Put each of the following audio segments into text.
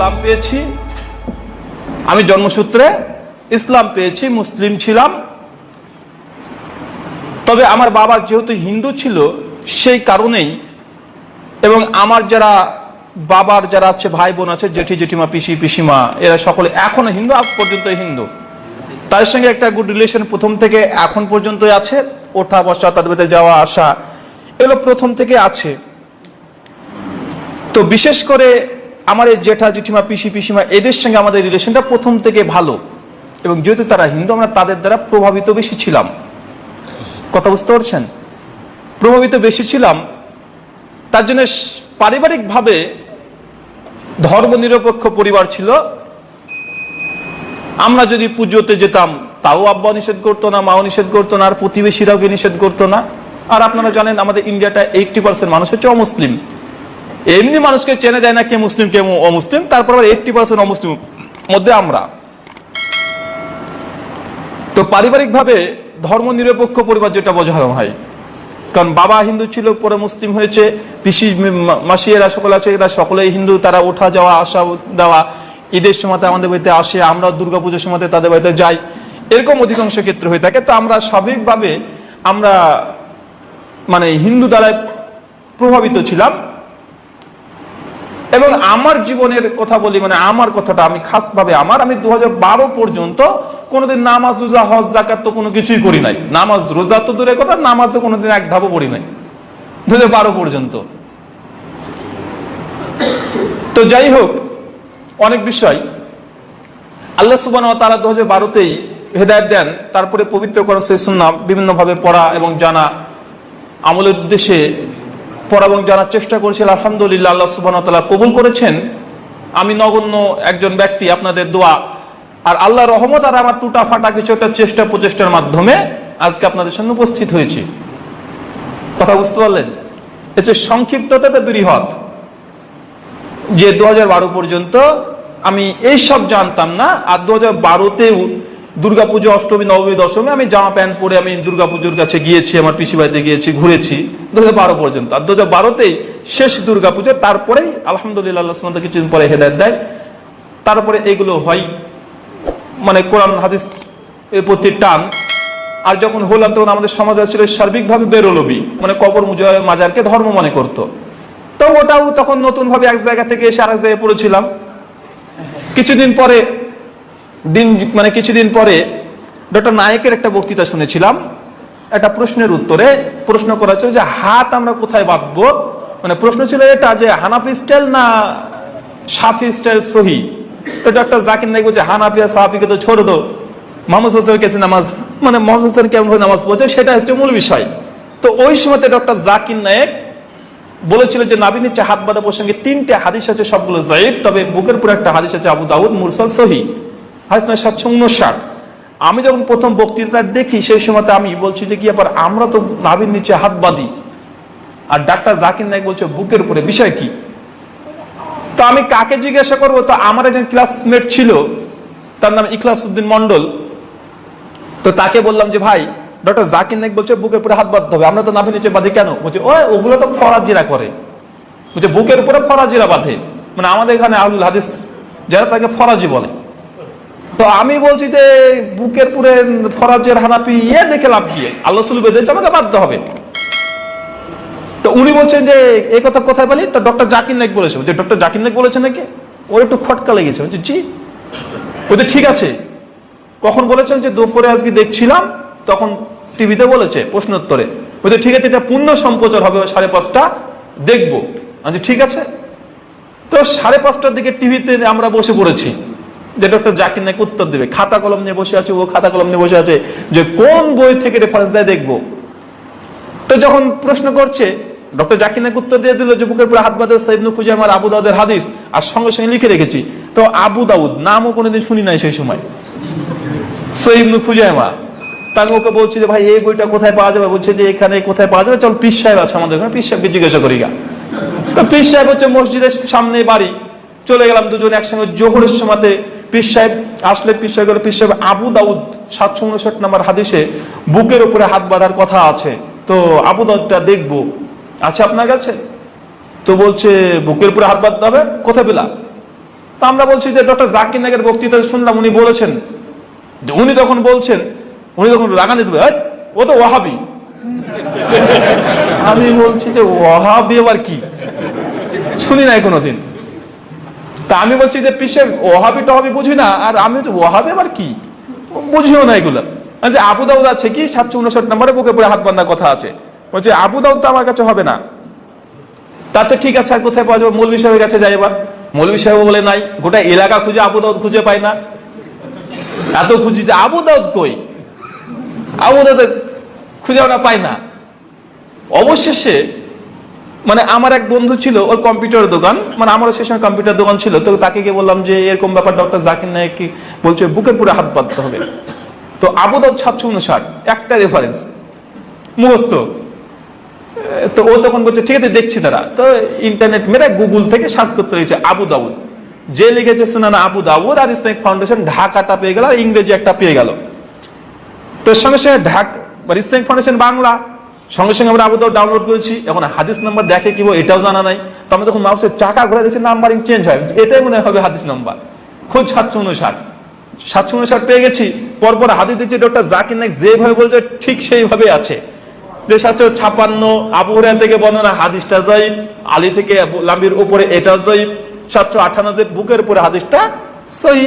ইসলাম পেয়েছি। আমি জন্মসূত্রে ইসলাম পেয়েছি, মুসলিম ছিলাম। তবে আমার বাবা যেহেতু হিন্দু ছিল, সেই কারণেই এবং আমার যারা বাবার যারা আছে, ভাই বোন আছে, জেঠি, জেঠিমা, পিসি, পিসিমা, এরা সকলে এখনও হিন্দু, আজ পর্যন্ত হিন্দু। তাদের সঙ্গে একটা গুড রিলেশন প্রথম থেকে এখন পর্যন্ত আছে, ওঠা বসা, তাদের বাড়িতে যাওয়া, আসা, এগুলো প্রথম থেকে আছে। তো বিশেষ করে আমার জেঠা জেঠিমা, পিসি পিসিমা, এদের সঙ্গে আমাদের রিলেশনটা প্রথম থেকে ভালো। এবং যেহেতু তারা হিন্দু, আমরা তাদের দ্বারা প্রভাবিত বেশি ছিলাম। কথা বুঝতে পারছেন? প্রভাবিত বেশি ছিলাম। তার জন্য পারিবারিকভাবে ধর্মনিরপেক্ষ পরিবার ছিল। আমরা যদি পুজোতে যেতাম, তাও আব্বা নিষেধ করতো না, মাও নিষেধ করতো না, আর প্রতিবেশীরাও নিষেধ করতো না? আর আপনারা জানেন, আমাদের ইন্ডিয়াটা এইটটি পার্সেন্ট মানুষ হচ্ছে অমুসলিম। এমনি মানুষকে চেনে যায় না কে মুসলিম, কে অমুসলিম। তারপর আবার এইটটি পার্সেন্ট অমুসলিম মধ্যে আমরা। তো পারিবারিকভাবে ধর্ম নিরপেক্ষ পরিবার যেটা বোঝানো হয় কারণ বাবা হিন্দু ছিল, পরে মুসলিম হয়েছে, পিসি মাসি এরা সকলে আছে, এরা সকলেই হিন্দু, তারা ওঠা যাওয়া, আসা দেওয়া, ঈদের সময়তে আমাদের বাড়িতে আসে, আমরা দুর্গাপুজোর সময়তে তাদের বাড়িতে যাই। এরকম অধিকাংশ ক্ষেত্রে হয়ে থাকে। তো আমরা স্বাভাবিকভাবে আমরা মানে হিন্দু দ্বারা প্রভাবিত ছিলাম। এবং আমার জীবনের কথা বলি মানে আমার কথাটা আমি খাস ভাবে আমার, আমি দুহাজার বারো পর্যন্ত কোনোদিন নামাজ, রোজা, হজ জাকাত তো কোনো কিছুই করি নাই। নামাজ, রোজা তো দূরের কথা, নামাজ তো কোনোদিন এক ধাপও পড়ি নাই। দু হাজার বারো পর্যন্ত। তো যাই হোক, অনেক বিষয়। আল্লাহ সুবান তারা দু হাজার বারোতেই হেদায়ত দেন, তারপরে পবিত্র করা সেই বিভিন্নভাবে পড়া এবং জানা। আমলের উদ্দেশ্যে পড়া এবং জানার চেষ্টা করেছিল আলহামদুলিল্লাহ আল্লাহ সুবান তালা কবুল করেছেন। আমি নগণ্য একজন ব্যক্তি, আপনাদের দোয়া আর আল্লাহ রহমত আর আমার টুটা ফাটা কিছু একটা চেষ্টা প্রচেষ্টার মাধ্যমে আজকে আপনাদের সামনে উপস্থিত হয়েছি। কথা বুঝতে পারলেন? হচ্ছে সংক্ষিপ্ততাতে বৃহৎ যে দু হাজার বারো পর্যন্ত আমি এই সব জানতাম না, আর দু হাজার বারোতেও দুর্গাপুজো, অষ্টমী, নবমী, দশমী, আমি জামা প্যান্ট পরে আমি দুর্গাপুজোর কাছে গিয়েছি, আমার পিসি বাড়িতে গিয়েছি, ঘুরেছি। দু হাজার বারো পর্যন্ত। আর দু হাজার বারোতেই শেষ দুর্গাপুজো, তারপরেই আলহামদুলিল্লাহ আল্লাহ কিছুদিন পরে হেদায়ত দেয়। তারপরে এগুলো হয় মানে কোরআন, হাদিস এর প্রতি টান। আর যখন হলাম, তখন আমাদের সমাজ ছিল সার্বিকভাবে বেরোলবি মানে কবর মুজা- মাজারকে ধর্ম মনে করতো। তো ওটাও তখন নতুন ভাবে এক জায়গা থেকে এসে আরেক জায়গায় পড়েছিলাম। কিছুদিন পরে দিন মানে কিছুদিন পরে ডক্টর নায়কের একটা বক্তৃতা শুনেছিলাম। একটা প্রশ্নের উত্তরে প্রশ্ন করা ছিল যে, হাত আমরা কোথায় বাঁধবো? মানে প্রশ্ন ছিল এটা যে, হানাফি স্টাইল না সাফি স্টাইল সহি? তো ডক্টর জাকির নাইক বলছে, হানাফি আর সাফিকে তো ছোড় দো মোহাম্মদ হাসানের কাছে নামাজ মানে মোহাম্মদ হাসান কেমন নামাজ পড়ছে, সেটা হচ্ছে মূল বিষয়। তো ওই সময়তে ডক্টর জাকির নায়েক বলেছিল যে নাবিন নিচে হাত বাঁধা প্রসঙ্গে তিনটে হাদিস আছে, সবগুলো জাইব তবে বুকের পুরো একটা হাদিস আছে, আবু দাউদ মুরসাল সহি। হাদিস নয়, সাতশো উনষাট। আমি যখন প্রথম বক্তৃতা দেখি, সেই সময়তে আমি বলছি যে কি আবার আমরা তো নাবির নিচে হাত বাঁধি। আর ডাক্তার জাকির নাইক বলছে, বুকের উপরে, বিষয় কি? তো আমি কাকে জিজ্ঞাসা করব? তো আমার একজন ক্লাসমেট ছিল, তার নাম ইখলাস উদ্দিন মন্ডল তো তাকে বললাম যে, ভাই ডক্টর জাকির নাইক বলছে, বুকের উপরে হাত বাঁধতে হবে, আমরা তো নাভি নিচে বাঁধি কেন? বলছে, ও, ওগুলো তো ফরাজিরা করে। বলছে, বুকের উপরে ফরাজিরা বাঁধে। মানে আমাদের এখানে আহুল হাদিস, যারা তাকে ফরাজি বলে। তো আমি বলছি যে বুকের পুরে ফরাজের হানাপি ইয়ে দেখে লাভ কি? আল্লাহ সুলু বেঁধেছে আমাকে বাধ্য হবে। তো উনি বলছেন যে, এই কথা কোথায় বলি তো ডক্টর জাকির নাইক বলেছে। যে ডক্টর জাকির নাইক বলেছে নাকি? ওর একটু খটকা লেগেছে। বলছে, জি। বলছে, ঠিক আছে। কখন বলেছেন যে, দুপুরে আজকে দেখছিলাম, তখন টিভিতে বলেছে, প্রশ্নোত্তরে। বলছে, ঠিক আছে, এটা পূর্ণ সম্প্রচার হবে, সাড়ে পাঁচটা, দেখব। আচ্ছা ঠিক আছে। তো সাড়ে পাঁচটার দিকে টিভিতে আমরা বসে পড়েছি। যে ডক্টর জাকির নাকি উত্তর দেবে, খাতা কলম নিয়ে বসে আছে, ও খাতা কলম নিয়ে বসে আছে, যে কোন বই থেকে রেফারেন্স দেয় দেখব। তো যখন প্রশ্ন করছে, ডক্টর জাকির নাকি উত্তর দিয়ে দিল যে বুকের পুরো হাত বাদে সাইবনু খুঁজে আমার আবু দাউদের হাদিস, আর সঙ্গে সঙ্গে লিখে রেখেছি। তো আবু দাউদ, নামও কোনোদিন শুনি নাই সেই সময়। সৈবনু খুজাইমা তা আমি ওকে বলছি যে, ভাই, এই বইটা কোথায় পাওয়া যাবে? বলছে যে, এখানে কোথায় পাওয়া যাবে? চল পিস সাহেব আছে আমাদের ওখানে পিস সাহেবকে জিজ্ঞাসা করি গা। তো পিস সাহেব হচ্ছে মসজিদের সামনে বাড়ি, চলে গেলাম দুজন একসঙ্গে জোহরের সময়তে। পিস সাহেব আসলে পিস সাহেব পিস সাহেব আবু দাউদ সাতশো উনষাট নম্বর হাদিসে বুকের উপরে হাত বাঁধার কথা আছে। তো আবু দাউদটা দেখব। আছে আপনার কাছে? তো বলছে বুকের উপরে হাত বাঁধতে হবে? কোথায় পেলা? তো আমরা বলছি যে ডক্টর জাকির নাগের বক্তৃতা শুনলাম উনি বলেছেন। উনি তখন বলছেন উনি তখন রাগানি দেবে "এই, ও তো ওয়াহাবি। আমি বলছি যে ওয়াহাবি আবার কি? শুনি নাই কোনোদিন। তা আমি বলছি যে পিসে ওহাবি টহাবি বুঝি না, আর আমি ওহাবি আবার কি? বুঝিও না এগুলো। আচ্ছা আবু দাউদ আছে কি? সাতশো উনষাট নম্বরে বুকে পড়ে হাত বান্ধা কথা আছে। বলছে, আবু দাউদ তো আমার কাছে হবে না। তার চেয়ে ঠিক আছে, আর কোথায় পাওয়া যাবে? মৌলবি সাহেবের কাছে যাই এবার। মৌলবি সাহেব বলে, নাই, গোটা এলাকা খুঁজে আবু দাউদ খুঁজে পাই না। এত খুঁজি যে, আবু দাউদ কই? আবু দাউদ খুঁজে আমরা পাই না। অবশেষে মানে আমার এক বন্ধু ছিল ওর কম্পিউটার দোকান মানে আমারও সে সময় কম্পিউটার দোকান ছিল তো তাকে গিয়ে বললাম যে এরকম ব্যাপার ডক্টর জাকির নায়ক কি বলছে বুকের পুরো হাত বাঁধতে হবে। তো আবুদাব সাতশো উনষাট একটা রেফারেন্স এ, তো ও তখন বলছে ঠিক আছে দেখছি তারা। তো ইন্টারনেট মেরে গুগল থেকে সার্চ করতে হয়েছে আবু দাউদ। যে লিখেছে সুনানা আবু দাউদ আর ইসলামিক ফাউন্ডেশন ঢাকাটা পেয়ে গেল আর ইংরেজি একটা পেয়ে গেল। তো সঙ্গে সঙ্গে ঢাক মানে ইসলামিক ফাউন্ডেশন বাংলা। সঙ্গে সঙ্গে আমরা আবুদাও ডাউনলোড করেছি, এখন হাদিস নাম্বার দেখে কি এটাও জানা নাই। তো আমরা যখন মাউসের চাকা ঘুরে দিচ্ছি নাম্বারিং চেঞ্জ হয়। এটাই মনে হবে হাদিস নাম্বার খোঁজ সাতশো উনষাট সাতশো উনষাট পেয়ে গেছি। পরপর হাদিস দিচ্ছি ডক্টর জাকির নাইক যেভাবে বলছে, ঠিক সেইভাবে আছে। যে সাতশো ছাপান্ন, আবু হুরায়রা থেকে বর্ণনা, হাদিসটা জয়ীব আলী থেকে লাম্বির উপরে এটা জয়ীব সাতশো আঠান্ন যে বুকের উপরে হাদিসটা সহি।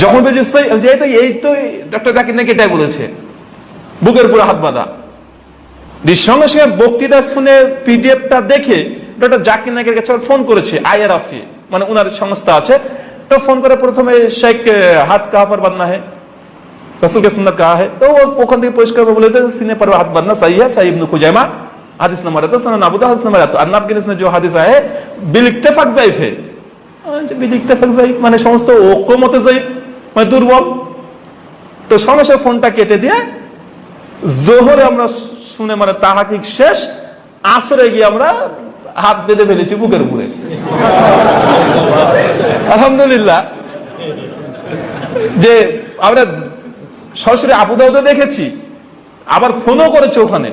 যখন বলছি আমি এই তো এই তো ডক্টর জাকির নাইক এটাই বলেছে। বুকের পুরো হাত বাঁধা। সঙ্গে সঙ্গে বক্তৃতা শুনে পিডিএফটা দেখে ডক্টর জাকির নাকের কাছে ফোন করেছে, আইআরআফি মানে ওনার সংস্থা আছে। তো ফোন করে প্রথমে শেখ হাত কাহা পর বাঁধনা হে রসুলকে সুন্দর কাহা হে। তো ওখান থেকে পরিষ্কার বলে দেয়, সিনে পর হাত বাঁধনা সাই হ্যাঁ সাহি ইবনু খুজাইমা, হাদিস নাম্বার এত সানা নাবুদা হাদিস নাম্বার এত আর নাবকিন ইসমে যে হাদিস আহে বিলিখতে ফাক জাইফ হে। বিলিখতে ফাক জাইফ মানে সমস্ত ঐক্য মতে জাইফ মানে দুর্বল। তো সঙ্গে সঙ্গে ফোনটা কেটে দিয়ে জোহরে আমরা শুনে মানে তাহাকিক শেষ, আসরে গিয়ে আমরা হাত বেঁধে ফেলেছি বুকের উপরে। আলহামদুলিল্লাহ। যে আমরা সরাসরি আবুদাউদে দেখেছি, আবার ফোনও করেছে ওখানে।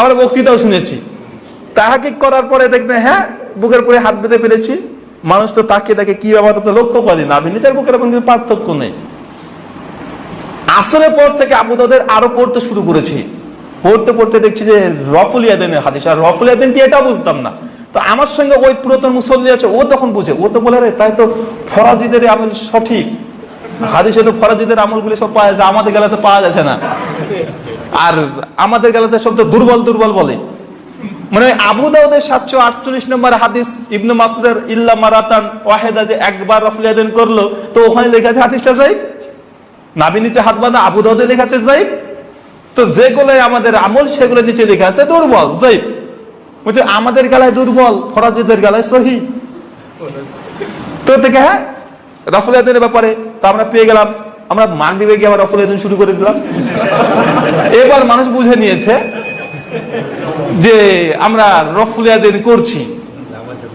আমরা বক্তৃতাও শুনেছি। তাহাকিক করার পরে দেখতে হ্যাঁ বুকের উপরে হাত বেঁধে ফেলেছি। মানুষ তো তাকে দেখে, কি ব্যাপার, তো লক্ষ্য করে না নিজের বুকের কিন্তু পার্থক্য নেই। আসরের পর থেকে আবুদাদের আরও পড়তে শুরু করেছি। পড়তে পড়তে দেখছি যে রফুল ইয়াদিনের হাদিস। আর রফুল কি এটা বুঝতাম না। তো আমার সঙ্গে ওই পুরাতন মুসল্লি আছে, ও তখন বুঝে। ও তো বলে রে তাই তো ফরাজিদের আমল সঠিক। হাদিসে তো ফরাজিদের আমলগুলি সব পাওয়া যায় আমাদের গেলাতে পাওয়া যাচ্ছে না। আর আমাদের গেলাতে সব তো দুর্বল দুর্বল বলে। মানে আবু দাউদের সাতশো আটচল্লিশ নম্বর হাদিস, ইবনু মাসুদের, ইল্লা মারাতান ওয়াহেদা যে একবার রফুল ইয়াদিন করল, তো ওখানে লেখা আছে হাদিসটা যাই নাবি নিচে হাত বাঁধা, আবু দাউদে লেখা আছে জাইব তো যেগুলো আমাদের আমল, সেগুলো নিচে লেখা আছে দুর্বল জাইব বলছে, আমাদের গালায় দুর্বল, ফরাজিদের গালায় সহি। তো থেকে হ্যাঁ রফুল ব্যাপারে তা আমরা পেয়ে গেলাম। আমরা মাগরিবে গিয়ে আবার রফুল শুরু করে দিলাম। এবার মানুষ বুঝে নিয়েছে যে আমরা রফুল আদিন করছি।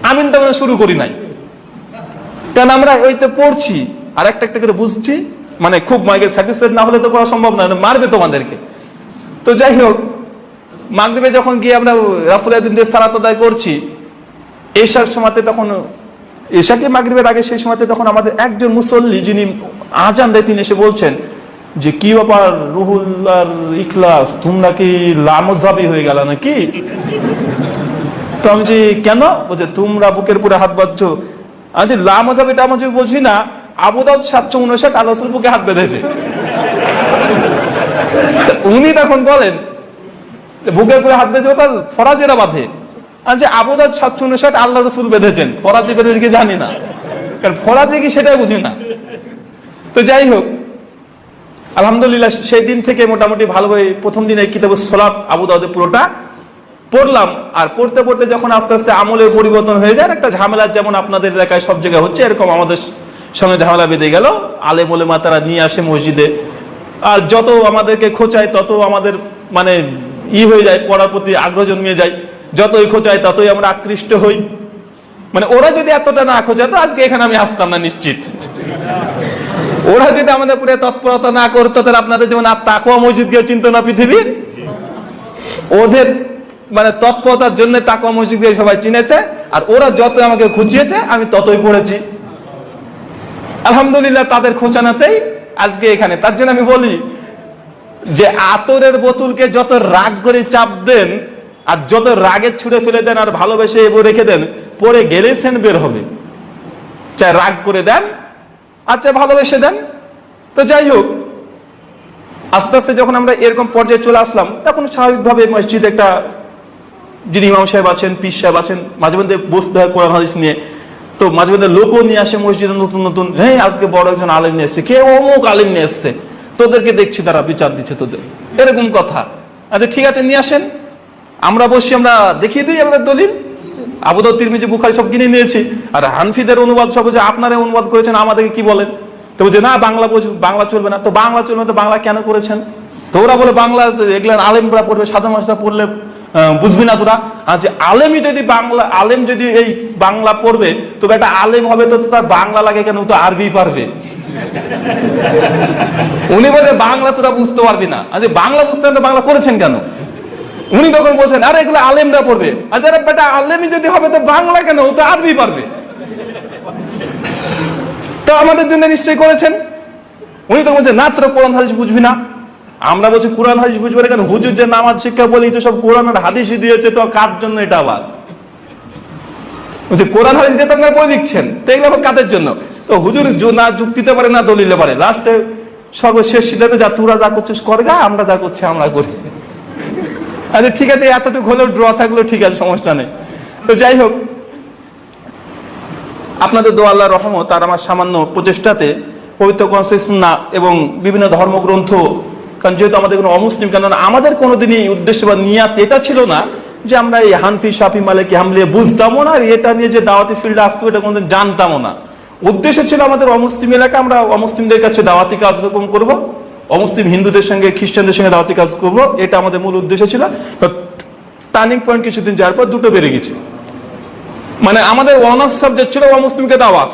আমিন তো শুরু করি নাই। কারণ আমরা ওইতে পড়ছি আর একটা একটা করে বুঝছি। মানে খুব মাইকে স্যাটিসফাইড না হলে তো করা সম্ভব না মারবে তোমাদেরকে। তো যাই হোক, মাগরিবে যখন গিয়ে আমরা রাফুল আদিন দিয়ে সালাত আদায় করছি, এশার সময়তে তখন, এশাকে মাগরিবের আগে সেই সময়তে তখন আমাদের একজন মুসল্লি যিনি আজান দেয়, তিনি এসে বলছেন যে, কি ব্যাপার রুহুল্লার ইখলাস? তোমরা কি লামজাবি হয়ে গেল নাকি? তো আমি যে, কেন? বলছে, তোমরা বুকের পুরে হাত বাঁধছো। আমি যে লামজাবি টামজাবি বলছি না আবু দাউদ সাতশো উনষাট আল্লাহ বুকে হাত বেঁধেছে। উনি তখন বলেন, বুকের পুরে হাত বেঁধে তার ফরাজিরা বাঁধে। আচ্ছা আবু দাউদ সাতশো উনষাট আল্লাহ রসুল বেঁধেছেন। ফরাজি বেঁধেছে কি জানি না। কারণ ফরাজি কি সেটাই বুঝি না। তো যাই হোক, আলহামদুলিল্লাহ সেই দিন থেকে মোটামুটি ভালোভাবে প্রথম দিনে কিতাব সোলাত আবু দাউদে পুরোটা পড়লাম। আর পড়তে পড়তে যখন আস্তে আস্তে আমলের পরিবর্তন হয়ে যায় একটা ঝামেলা যেমন আপনাদের এলাকায় সব জায়গায় হচ্ছে, এরকম আমাদের সঙ্গে ঝামেলা বেঁধে গেল। আলে বলে মাতারা নিয়ে আসে মসজিদে। আর যত আমাদেরকে খোঁচায়, তত আমাদের মানে ই হয়ে যায়, পড়ার প্রতি আগ্রহ জন্মিয়ে যায়। যতই খোঁচায়, ততই আমরা আকৃষ্ট হই। মানে ওরা যদি এতটা না খোঁচায় তো আজকে এখানে আমি আসতাম না নিশ্চিত। ওরা যদি আমাদের পুরো তৎপরতা না করতো, তাহলে আপনাদের যেমন আর তাকুয়া মসজিদ কেউ চিন্ত না পৃথিবীর ওদের মানে তৎপরতার জন্য তাকওয়া মসজিদকে সবাই চিনেছে, আর ওরা যত আমাকে খুঁজিয়েছে আমি ততই পড়েছি। আলহামদুলিল্লাহ তাদের খোঁচানাতেই আজকে এখানে। তার জন্য আমি বলি যে আতরের বোতলকে যত রাগ করে চাপ দেন আর যত রাগে ছুড়ে ফেলে দেন আর ভালোবেসে এবার রেখে দেন, পরে গেলে সেন বের হবে। চাই রাগ করে দেন আচ্ছা ভালোবেসে দেন। তো যাই হোক, আস্তে আস্তে যখন আমরা এরকম পর্যায়ে চলে আসলাম, তখন স্বাভাবিকভাবে মসজিদ একটা যিনি ইমাম সাহেব আছেন, পীর সাহেব আছেন, মাঝে মধ্যে বসতে হয় কোরআন হাদিস নিয়ে। তো মাঝে মধ্যে লোকও নিয়ে আসে মসজিদে নতুন নতুন হ্যাঁ আজকে বড় একজন আলেম নিয়ে এসছে। কে? অমুক আলেম নিয়ে এসছে। তোদেরকে দেখছি তারা বিচার দিচ্ছে তোদের। এরকম কথা। আচ্ছা ঠিক আছে, নিয়ে আসেন। আমরা বসি, আমরা দেখিয়ে দিই আমরা দলিল। আবুদ তিরমিজি, বুখারি সব কিনে নিয়েছি। আর হানফিদের অনুবাদ সব যে আপনারা অনুবাদ করেছেন, আমাদেরকে কি বলেন? তো বলছে, না, বাংলা বাংলা চলবে না। তো বাংলা চলবে না, তো বাংলা কেন করেছেন? তো ওরা বলে, বাংলা এগুলো আলেমরা পড়বে, সাধারণ মানুষরা পড়লে বুঝবি না তোরা? আর যে আলেমই যদি বাংলা, আলেম যদি এই বাংলা পড়বে, তবে একটা আলেম হবে তো তার বাংলা লাগে কেন? তো আরবি পারবে। উনি বলে বাংলা তোরা বুঝতে পারবি না। আজ বাংলা বুঝতে না বাংলা করেছেন কেন? উনি তখন বলছেন, আরে, এগুলো আলেমরা পড়বে। আচ্ছা আরে বেটা, আলেমই যদি হবে তো বাংলা কেন? ও তো আরবি পারবে। তো আমাদের জন্য নিশ্চয়ই করেছেন। উনি তো বলছেন, না তোরা কোরআন, হাদিস বুঝবি না। আমরা বলছি কোরআন হাদিস বুঝবে কেন হুজুর যে নামাজ শিক্ষা বলি তো সব কোরআন আর হাদিসই দিয়েছে, তো কার জন্য এটা আবার? বলছে, কোরআন হাদিস দিয়ে আপনারা বই লিখছেন, তো এগুলো আবার কাদের জন্য? তো হুজুর না যুক্তিতে পারে না দলিলে পারে। লাস্টে সর্বশেষ সিদ্ধান্ত যা তোরা যা করছিস কর গা আমরা যা করছি আমরা করি। আচ্ছা ঠিক আছে, এতটুকু হলেও ড্র থাকলেও ঠিক আছে, সমস্যা নেই। তো যাই হোক, আপনাদের দোয়া আল্লাহ রহমত আর আমার সামান্য প্রচেষ্টাতে পবিত্র কনসেসনা এবং বিভিন্ন ধর্মগ্রন্থ কারণ যেহেতু আমাদের কোনো অমুসলিম কেন আমাদের কোনোদিনই উদ্দেশ্য বা নিয়াত এটা ছিল না যে আমরা এই হানফি, শাফি, মালিক হামলে বুঝতামও না এটা নিয়ে যে দাওয়াতি ফিল্ডে আসতো এটা কোনোদিন জানতামও না। উদ্দেশ্য ছিল আমাদের অমুসলিম এলাকা, আমরা অমুসলিমদের কাছে দাওয়াতি কার্যক্রম করব, অমুসলিম হিন্দুদের সঙ্গে, খ্রিস্টানদের সঙ্গে দাওয়াতি কাজ করব, এটা আমাদের মূল উদ্দেশ্য ছিল। টার্নিং পয়েন্ট কিছুদিন যাওয়ার পর দুটো বেড়ে গেছে। মানে আমাদের অনার্স সাবজেক্ট ছিল মুসলিমকে দাওয়াত।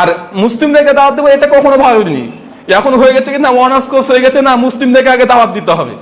আর মুসলিমদেরকে দাওয়াত দেবো এটা কখনো ভাবিনি। এখন হয়ে গেছে কি না অনার্স কোর্স হয়ে গেছে না, মুসলিমদেরকে আগে দাওয়াত দিতে হবে।